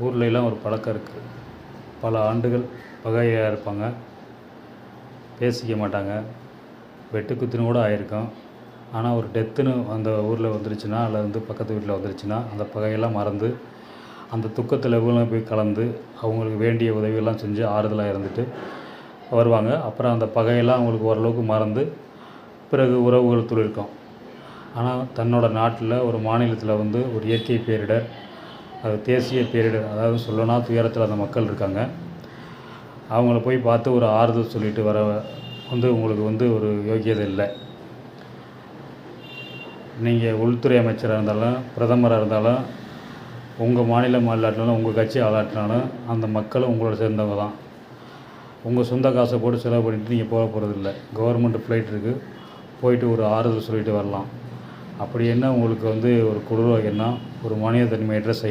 ஊர்ல எல்லாம் ஒரு பழக்கம் இருக்குது பல ஆண்டுகள் பகையாக இருப்பாங்க. பேசிக்க மாட்டாங்க. வெட்டுக்குத்துன்னு கூட ஆயிருக்கும். ஆனால் ஒரு டெத்துன்னு அந்த ஊரில் வந்துருச்சுன்னா அல்லது வந்து பக்கத்து வீட்டில் வந்துருச்சுன்னா அந்த பகையெல்லாம் மறந்து அந்த துக்கத்தில் இவங்களும் போய் கலந்து அவங்களுக்கு வேண்டிய உதவியெல்லாம் செஞ்சு ஆறுதலாக இருந்துட்டு வருவாங்க. அப்புறம் அந்த பகையெல்லாம் அவங்களுக்கு ஓரளவுக்கு மறந்து பிறகு உறவுகள் துளிர்க்கும். ஆனால் தன்னோட நாட்டில் ஒரு மாநிலத்தில் வந்து ஒரு இயற்கை பேரிடர் அது தேசிய பேரிடர் அதாவது சொல்லனா துயரத்தில் அந்த மக்கள் இருக்காங்க. அவங்கள போய் பார்த்து ஒரு ஆறுதல் சொல்லிட்டு வர வந்து உங்களுக்கு வந்து ஒரு யோக்கியதை இல்லை. நீங்கள் உள்துறை அமைச்சராக இருந்தாலும் பிரதமராக இருந்தாலும் உங்கள் மாநிலம் ஆளாட்டினாலும் உங்கள் கட்சி ஆளாட்டினாலும் அந்த மக்களும் உங்களோட சேர்ந்தவங்க தான். உங்கள் சொந்த காசை போட்டு செலவு பண்ணிட்டு நீங்கள் போக போகிறதில்ல கவர்மெண்ட் ஃப்ளைட் இருக்குது போயிட்டு ஒரு ஆறுதல் சொல்லிட்டு வரலாம். அப்படி என்ன உங்களுக்கு வந்து ஒரு கொடூரம் என்ன ஒரு மனித தன்மையற்ற செய்